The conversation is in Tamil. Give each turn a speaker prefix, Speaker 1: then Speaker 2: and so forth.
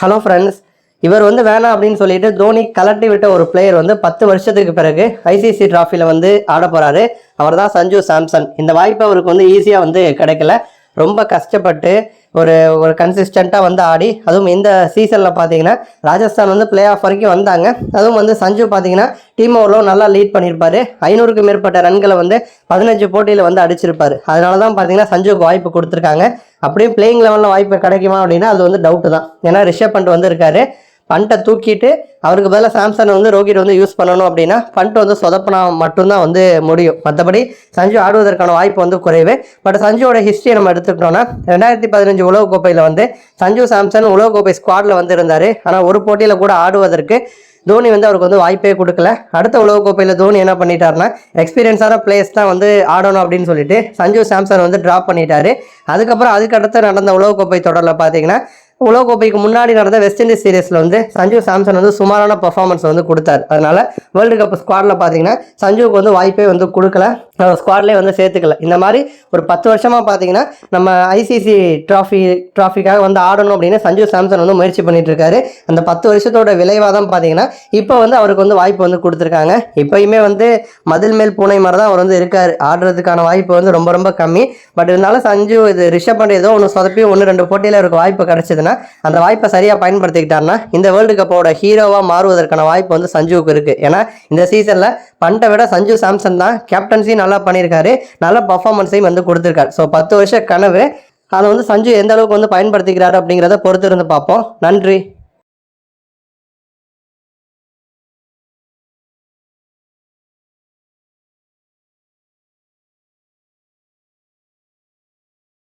Speaker 1: ஹலோ ஃப்ரெண்ட்ஸ் இவர் வந்து வேணாம் அப்படின்னு சொல்லிட்டு தோனி கலட்டி விட்ட ஒரு பிளேயர் வந்து பத்து வருஷத்துக்கு பிறகு ஐசிசி டிராஃபியில் வந்து ஆட போகிறாரு அவர் தான் சஞ்சு சாம்சன். இந்த வாய்ப்பு அவருக்கு வந்து ஈஸியாக வந்து கிடைக்கல. ரொம்ப கஷ்டப்பட்டு ஒரு ஒரு கன்சிஸ்டண்ட்டாக வந்து ஆடி அதுவும் இந்த சீசனில் பார்த்தீங்கன்னா ராஜஸ்தான் வந்து பிளே ஆஃப் வரைக்கும் வந்தாங்க. அதுவும் வந்து சஞ்சு பார்த்தீங்கன்னா டீம் ஓவரில் நல்லா லீட் பண்ணியிருப்பார் ஐநூறுக்கு மேற்பட்ட ரன்களை வந்து பதினஞ்சு போட்டியில் வந்து அடிச்சிருப்பார். அதனால தான் பார்த்தீங்கன்னா சஞ்சுக்கு வாய்ப்பு கொடுத்துருக்காங்க. அப்படியே பிளேயிங் லெவலில் வாய்ப்பு கிடைக்குமா அப்படின்னா அது வந்து டவுட்டு தான். ஏன்னா ரிஷப் பண்ட் வந்து இருக்காரு பண்ட்டை தூக்கிட்டு அவருக்கு பதிலாக சாம்சங் வந்து ரோஹித் வந்து யூஸ் பண்ணணும் அப்படின்னா பண்ட் வந்து சொதப்பினா மட்டும்தான் வந்து முடியும். மற்றபடி சஞ்சு ஆடுவதற்கான வாய்ப்பு வந்து குறைவு. பட் சஞ்சுவோட ஹிஸ்ட்ரியை நம்ம எடுத்துக்கிட்டோம்னா ரெண்டாயிரத்தி பதினஞ்சு உலகக்கோப்பையில் வந்து சஞ்சு சாம்சன் உலகக்கோப்பை ஸ்குவாடில் வந்து இருந்தார். ஆனால் ஒரு போட்டியில் கூட ஆடுவதற்கு தோனி வந்து அவருக்கு வந்து வாய்ப்பே கொடுக்கல. அடுத்த உலகக்கோப்பையில் தோனி என்ன பண்ணிட்டாருன்னா எக்ஸ்பீரியன்ஸான பிளேயர்ஸ் தான் வந்து ஆடணும் அப்படின்னு சொல்லிட்டு சஞ்சு சாம்சன் வந்து ட்ராப் பண்ணிட்டாரு. அதுக்கப்புறம் அதுக்கடுத்து நடந்த உலகக்கோப்பை தொடரில் பார்த்தீங்கன்னா உலகக்கோப்பைக்கு முன்னாடி நடந்த வெஸ்ட் இண்டீஸ் சீரீஸில் வந்து சஞ்சு சாம்சன் வந்து சுமாரான பர்ஃபார்மன்ஸ் வந்து கொடுத்தாரு. அதனால வேர்ல்டு கப் ஸ்குவாடில் பார்த்தீங்கன்னா சஞ்சுவுக்கு வந்து வாய்ப்பே வந்து கொடுக்கல. ஸ்குவாட்லேயே வந்து சேர்த்துக்கல. இந்த மாதிரி ஒரு பத்து வருஷமாக பார்த்தீங்கன்னா நம்ம ஐசிசி ட்ராஃபி ட்ராஃபிக்காக வந்து ஆடணும் அப்படின்னு சஞ்சு சாம்சன் வந்து முயற்சி பண்ணிட்டு இருக்காரு. அந்த பத்து வருஷத்தோட விளைவாக தான் பார்த்தீங்கன்னா இப்போ வந்து அவருக்கு வந்து வாய்ப்பு வந்து கொடுத்துருக்காங்க. இப்போயுமே வந்து மதில் மேல் பூனை மாதிரி தான் அவர் வந்து இருக்கார். ஆடுறதுக்கான வாய்ப்பு வந்து ரொம்ப ரொம்ப கம்மி. பட் இருந்தாலும் சஞ்சு இது ரிஷப் பண்ணி ஏதோ ஒன்று சொதப்பி ஒன்று ரெண்டு போட்டியில் அவருக்கு வாய்ப்பு கிடச்சிதுன்னா அந்த வாய்ப்பை சரியாக பயன்படுத்திக்கிட்டாருன்னா இந்த வேர்ல்டு கப்போட ஹீரோவாக மாறுவதற்கான வாய்ப்பு வந்து சஞ்சுவுக்கு இருக்குது ஏன்னா இந்த சீசனில் பண்டை விட சஞ்சு சாம்சன் தான் கேப்டன்சியும் நல்லா பண்ணியிருக்காரு. நல்ல பர்ஃபார்மன்ஸையும் வந்து கொடுத்துருக்காரு. ஸோ பத்து வருஷ கனவு. அதை வந்து சஞ்சு எந்த அளவுக்கு வந்து பயன்படுத்திக்கிறாரு அப்படிங்கிறத பொறுத்து இருந்து பார்ப்போம். நன்றி.